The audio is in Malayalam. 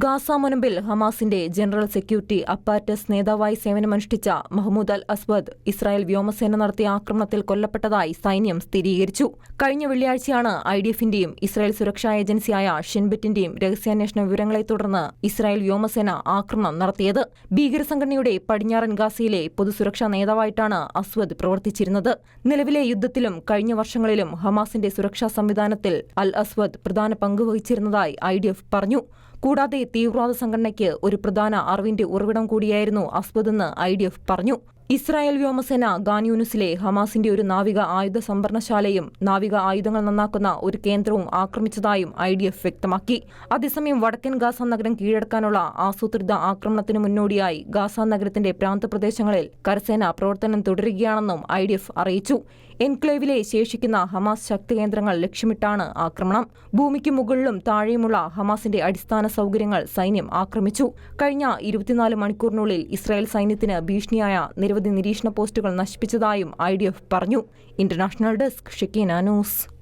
ഗാസ മുനമ്പിൽ ഹമാസിന്റെ ജനറൽ സെക്യൂരിറ്റി അപ്പാറ്റസ് നേതാവായി സേവനമനുഷ്ഠിച്ച മഹ്മൂദ് അൽ അസ്വദ് ഇസ്രായേൽ വ്യോമസേന നടത്തിയ ആക്രമണത്തിൽ കൊല്ലപ്പെട്ടതായി സൈന്യം സ്ഥിരീകരിച്ചു. കഴിഞ്ഞ വെള്ളിയാഴ്ചയാണ് ഐ ഡി എഫിന്റെയും ഇസ്രായേൽ സുരക്ഷാ ഏജൻസിയായ ഷിൻബെറ്റിന്റെയും രഹസ്യാന്വേഷണ വിവരങ്ങളെ തുടർന്ന് ഇസ്രായേൽ വ്യോമസേന ആക്രമണം നടത്തിയത്. ഭീകരസംഘടനയുടെ പടിഞ്ഞാറൻ ഗാസയിലെ പൊതുസുരക്ഷാ നേതാവായിട്ടാണ് അസ്വദ് പ്രവർത്തിച്ചിരുന്നത്. നിലവിലെ യുദ്ധത്തിലും കഴിഞ്ഞ വർഷങ്ങളിലും ഹമാസിന്റെ സുരക്ഷാ സംവിധാനത്തിൽ അൽ അസ്വദ് പ്രധാന പങ്ക് വഹിച്ചിരുന്നതായി ഐ പറഞ്ഞു. കൂടാതെ തീവ്രവാദ സംഘടനയ്ക്ക് ഒരു പ്രധാന അറിവിന്റെ ഉറവിടം കൂടിയായിരുന്നു അസ്ബദെന്ന് ഐ ഡി എഫ് പറഞ്ഞു. ഇസ്രായേൽ വ്യോമസേന ഗാൻയൂനിസിലെ ഹമാസിന്റെ ഒരു നാവിക ആയുധ സംഭരണശാലയും നാവിക ആയുധങ്ങൾ നന്നാക്കുന്ന ഒരു കേന്ദ്രവും ആക്രമിച്ചതായും ഐ ഡി എഫ് വ്യക്തമാക്കി. അതേസമയം വടക്കൻ ഗാസ നഗരം കീഴടക്കാനുള്ള ആസൂത്രിത ആക്രമണത്തിന് മുന്നോടിയായി ഗാസ നഗരത്തിന്റെ പ്രാന്തപ്രദേശങ്ങളിൽ കരസേന പ്രവർത്തനം തുടരുകയാണെന്നും ഐ ഡി എഫ് അറിയിച്ചു. എൻക്ലേവിലെ ശേഷിക്കുന്ന ഹമാസ് ശക്തി കേന്ദ്രങ്ങൾ ലക്ഷ്യമിട്ടാണ് ആക്രമണം. ഭൂമിക്ക് മുകളിലും താഴെയുമുള്ള ഹമാസിന്റെ അടിസ്ഥാന സൗകര്യങ്ങൾ സൈന്യം ആക്രമിച്ചു. കഴിഞ്ഞ ഇരുപത്തിനാല് മണിക്കൂറിനുള്ളിൽ ഇസ്രായേൽ സൈന്യത്തിന് ഭീഷണിയായ നിരവധി നിരീക്ഷണ പോസ്റ്റുകൾ നശിപ്പിച്ചതായും ഐ പറഞ്ഞു. International desk Shekina news.